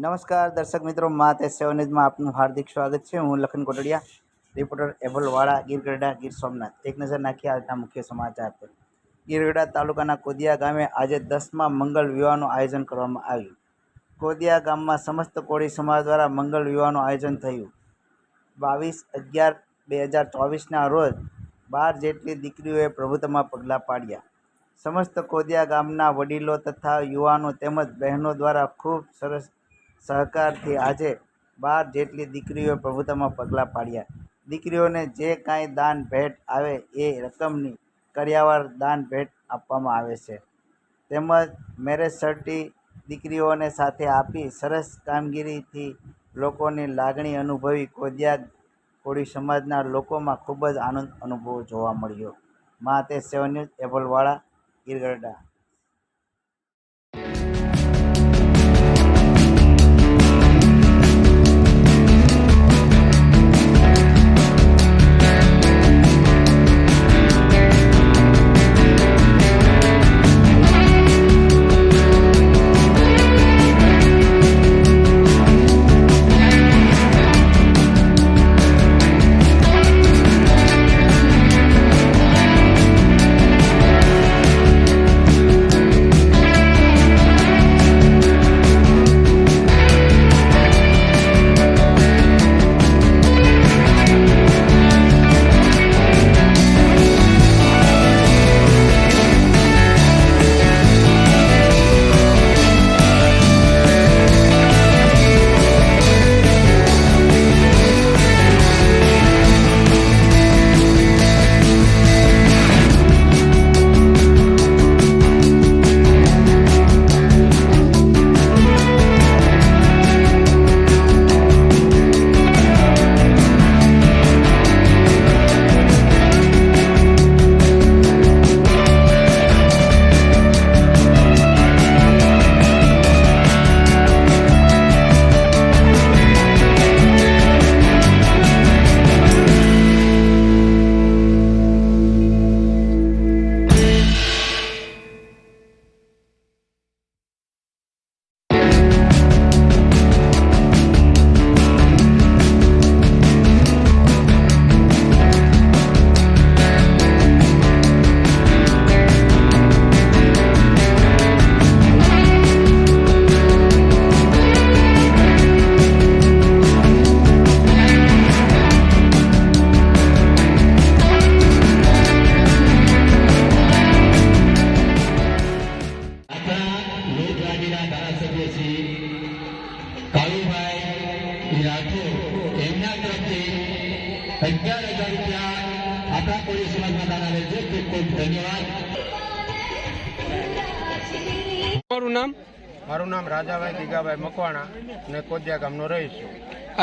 નમસ્કાર, દર્શક મિત્રો, મા તે સેવનેજમાં આપનું હાર્દિક સ્વાગત છે. હું લખન કોટડિયા, રિપોર્ટર એભલવાળા ગીરગઢડા, ગીર સોમનાથ. એક નજર નાખીએ આજના મુખ્ય સમાચાર પર. ગીરગઢડા તાલુકાના કોદિયા ગામે આજે દસમા મંગલ વિવાહનું આયોજન કરવામાં આવ્યું. કોદિયા ગામમાં સમસ્ત કોળી સમાજ દ્વારા મંગલ વિવાહનું આયોજન થયું. બાવીસ અગિયાર બે હજાર ચોવીસના રોજ બાર જેટલી દીકરીઓએ પ્રભુત્વમાં પગલાં પાડ્યા. સમસ્ત કોદિયા ગામના વડીલો તથા યુવાનો તેમજ બહેનો દ્વારા ખૂબ સરસ સહકારથી આજે બાર જેટલી દીકરીઓએ પ્રભુત્વમાં પગલાં પાડ્યા. દીકરીઓને જે કાંઈ દાન, ભેટ આવે એ રકમની કર્યાવાર દાન, ભેટ આપવામાં આવે છે. તેમજ મેરેજ સર્ટી દીકરીઓને સાથે આપી સરસ કામગીરીથી લોકોની લાગણી અનુભવી કોદિયા કોળી સમાજના લોકોમાં ખૂબ જ આનંદ અનુભવ જોવા મળ્યો. મા, તે સેવન ન્યૂઝ એભલવાળા ગીરગઢડા અગિયાર હજાર રૂપિયા આપણા કોળી સમાજમાં દાન આવે છે ખૂબ ખૂબ ધન્યવાદ. મારું નામ? મારું નામ રાજાભાઈ દીગાભાઈ મકવાણા અને કોદિયા ગામનો રહીશ.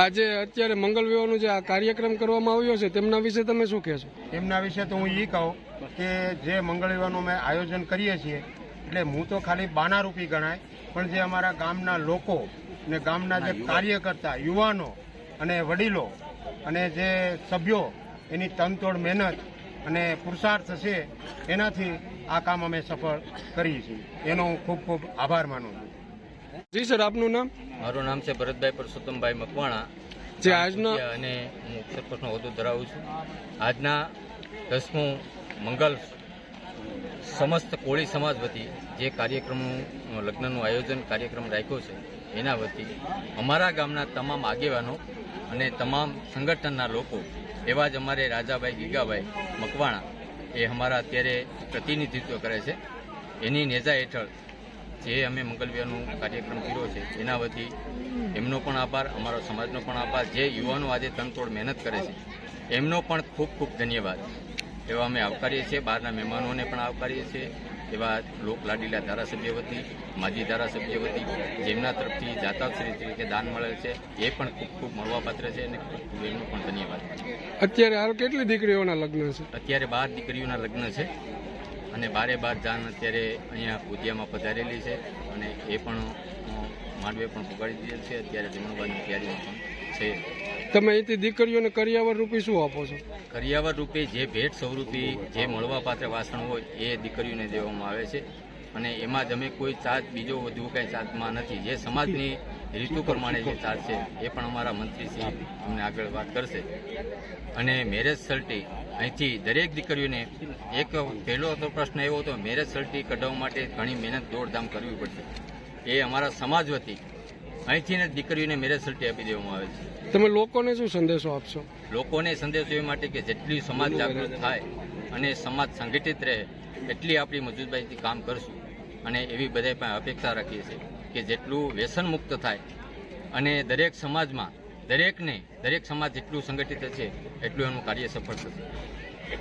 આજે અત્યારે મંગલ વિવાહનો જે આ કાર્યક્રમ કરવામાં આવ્યો છે તેમના વિશે તમે શું કહેશો? એમના વિશે તો હું એ કહું કે જે મંગળ વિવાહનું અમે આયોજન કરીએ છીએ એટલે હું તો ખાલી બાનારૂપી ગણાય પણ જે અમારા ગામના લોકો ને ગામના જે કાર્યકર્તા યુવાનો અને વડીલો અને જે સભ્યો એની તનતોડ મહેનત અને પુરુષાર્થ છે એનાથી આ કામ અમે સફળ કરીએ છીએ. એનો હું ખૂબ ખૂબ આભાર માનું છું. જી સર આપનું નામ? મારું નામ છે ભરતભાઈ પરસોત્તમભાઈ મકવાણા. જે આજના અને હું સરપંચનો હોદ્દો ધરાવું છું. આજના દસમું મંગલ સમસ્ત કોળી સમાજ વતી જે કાર્યક્રમનું લગ્નનું આયોજન કાર્યક્રમ રાખ્યો છે એના વતી અમારા ગામના તમામ આગેવાનો અને તમામ સંગઠનના લોકો, એવા જ અમારે રાજાભાઈ, ગીગાભાઈ મકવાણા, એ અમારા અત્યારે પ્રતિનિધિત્વ કરે છે. એની નેજા હેઠળ જે અમે મંગલવિહારનું કાર્યક્રમ કર્યો છે, એના વતી એમનો પણ આભાર, અમારો સમાજનો પણ આભાર. જે યુવાનો આજે તનતોડ મહેનત કરે છે, એમનો પણ ખૂબ ખૂબ ધન્યવાદ. એવા અમે આવકારીએ છીએ, બહારના મહેમાનોને પણ આવકારીએ છીએ. એવા લોક લાડીલા ધારાસભ્ય વતી માજી ધારાસભ્ય વતી જેમના તરફથી જાતાશ્રી તરીકે દાન મળેલ છે એ પણ ખૂબ ખૂબ મળવાપાત્ર છે અને ખૂબ ખૂબ એમનો પણ ધન્યવાદ. અત્યારે હાલ કેટલી દીકરીઓના લગ્ન છે? અત્યારે બાર દીકરીઓના લગ્ન છે અને બારે બાર જાન અત્યારે અહીંયા ઉદ્યામાં પધારેલી છે અને એ પણ માંડવે પણ પુગાડી દીધેલ છે. અત્યારે જમણવાની તૈયારીમાં પણ છે. તમે અહીંથી દીકરીઓને કરિયાવર રૂપી શું આપો છો? કરિયાવર રૂપે જે ભેટ સ્વરૂપી જે મળવાપાત્ર વાસણ હોય એ દીકરીઓને દેવામાં આવે છે. અને એમાં જ અમે કોઈ ચાર્જ બીજો વધુ કાંઈ ચાર્જમાં નથી. જે સમાજની રીતુ પ્રમાણે જે ચાલશે એ પણ અમારા મંત્રીશ્રી અમને આગળ વાત કરશે. અને મેરેજ સર્ટી અહીંથી દરેક દીકરીઓને એક પહેલો તો પ્રશ્ન એવો હતો, મેરેજ સર્ટી કઢાવવા માટે ઘણી મહેનત દોડધામ કરવી પડશે. એ અમારા સમાજ વતી અહીંથી જ દીકરીઓને મેરેજ સર્ટી આપી દેવામાં આવે છે. તમે લોકોને શું સંદેશો આપશો? લોકોને સંદેશો એ માટે કે જેટલી સમાજ જાગૃત થાય અને સમાજ સંગઠિત રહે એટલી આપણી મજૂરભાઈથી કામ કરશું. અને એવી બધા પણ અપેક્ષા રાખીએ છીએ કે જેટલું વ્યસન મુક્ત થાય અને દરેક સમાજમાં દરેકને દરેક સમાજ જેટલું સંગઠિત છે એટલું એનું કાર્ય સફળ થશે.